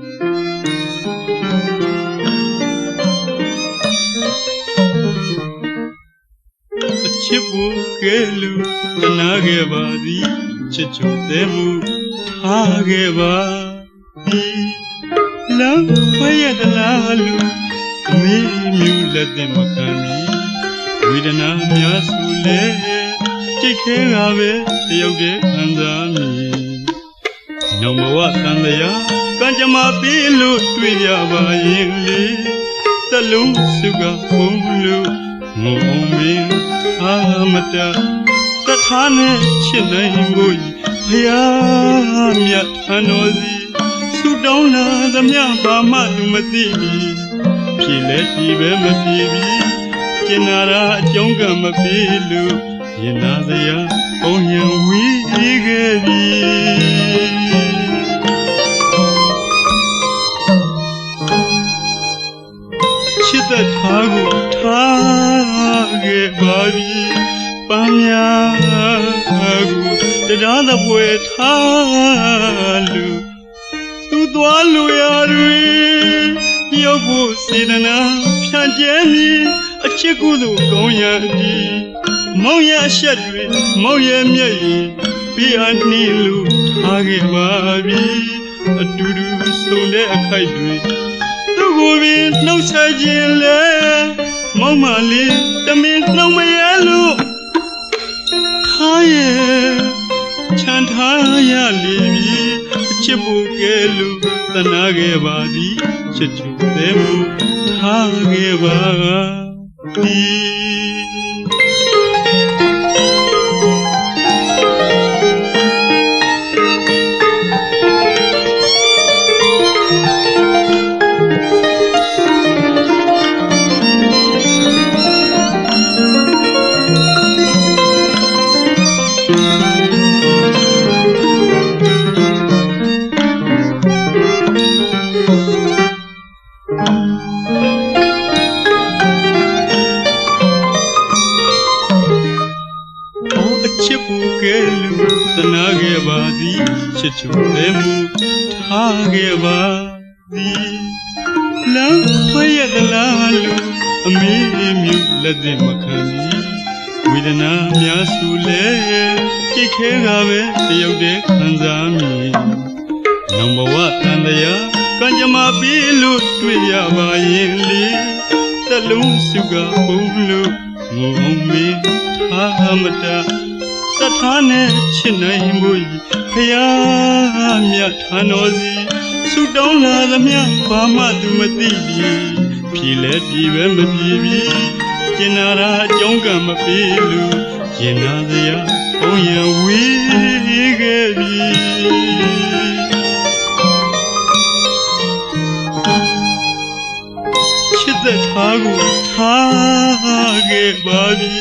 အချစ်ဖို့ကဲလူတနာခဲ့ပါသည်ချစ်ချုံသေးမှုထားခဲ့ပါသည်လမ်းခွဲရတလားလူအမေမြူလက်တင်မခံမီဝေဒနာများစုလဲကြိတ်ခဲကပဲတယောက်တည်းခံစားမည်ညောင်ဘဝတန်တရား ကံကြမ္မာပေးလို့တွေ့ရပါရင်လေတလုံးစုကပုံလို့ငုံမင်းအာမတတထားနဲ့ချစ်နိုင်ဖို့ဖယားမြတ်ထံတော်စီဆုတောင်းလာသမျှဘာမှသူမသိဘူးဖြေလဲဖြေပဲမဖြေဘူးကျင်နာရာအကြောင်းကမပေးလို့ရင်နာစရာပုံရင်ဝီးခဲ့ပြီ ချစ်သက်ထားကိုထားခဲ့ပါပြီပန်းများကိုတရားသပွဲထားလို့သူသွားလို့ရတွေရောက်ဖို့စေတနာဖြန့်ကျဲမည်အချစ်ကုသိုလ်ကောင်းရာဒီမောင်ရရှက်တွေမောင်ရမျက်ရည်ပြအနှီးလို့ထားခဲ့ပါပြီအတူတူဆုံတဲ့အခိုက်တွေသူ့ ကိုယ်ပင်နှုတ်ဆက်ခြင်းလေမောင်မလေးတမင်နှုတ်မရဲလို့ထားရဲ့ချမ်းထားရလိမ့်မည်အချစ်ဖို့ကဲလို့တနာခဲ့ပါသည်ချစ်ချူသေးမှုထားခဲ့ပါသည် ချစ်ပူကဲလူတနာခဲ့ပါသည်ချစ်ချူသေးမှုထားခဲ့ပါသည်လမ်းခွဲရသလားလူအမေမြူလက်တင်မခံသည်ဝေဒနာများစုလဲကြိတ်ခဲကပဲတယောက်တည်းခံစားမည်နောင်ဘဝတန်တရား ကံကြမ္မာပေးလို့တွေ့ရပါရင်လေတလုံးစုကပုံလို့ငုံမင်းထားမတတထားနဲ့ချစ်နိုင်မှုဖယားမြတ်ထံတော်စီဆုတောင်းလာသမျှဘာမှသူမသိပြီဖြေလဲပြီပဲမပြေပြီကျင်နာရာအကြောင်းကမပေးလို့ရင်နာစရာဘုံရဝေး ချစ်သက်ထားကိုထားခဲ့ပါပြီ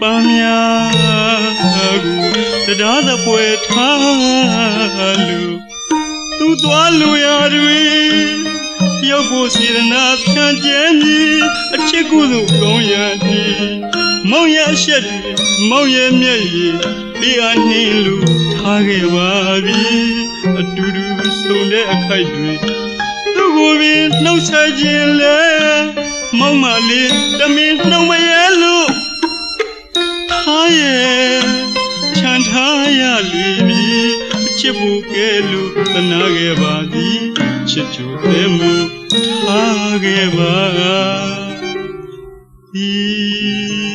ပန်းများကိုတရားသပွဲထားလို့သူသွားလို့ရတွေရောက်ဖို့စေရနာဖြန့်ကျဲမည်အချစ်ကုသိုလ်ကောင်းရာဒီမောင်ရရှက်တွေမောင်ရမျက်ရည်ပြအနှင်းလို့ထားခဲ့ပါပြီအတူတူဆုံတဲ့အခိုက်တွေသူ့ ကိုယ်ပင်နှုတ်ဆက်ခြင်းလေမောင်မလေးတမင်နှုတ်မရဲလို့ထားရဲ့ချမ်းထားရလိမ့်မည်အချစ်ဖို့ကဲလို့သနာခဲ့ပါသည်ချစ်ချိုသေးမှုထားခဲ့ပါသည်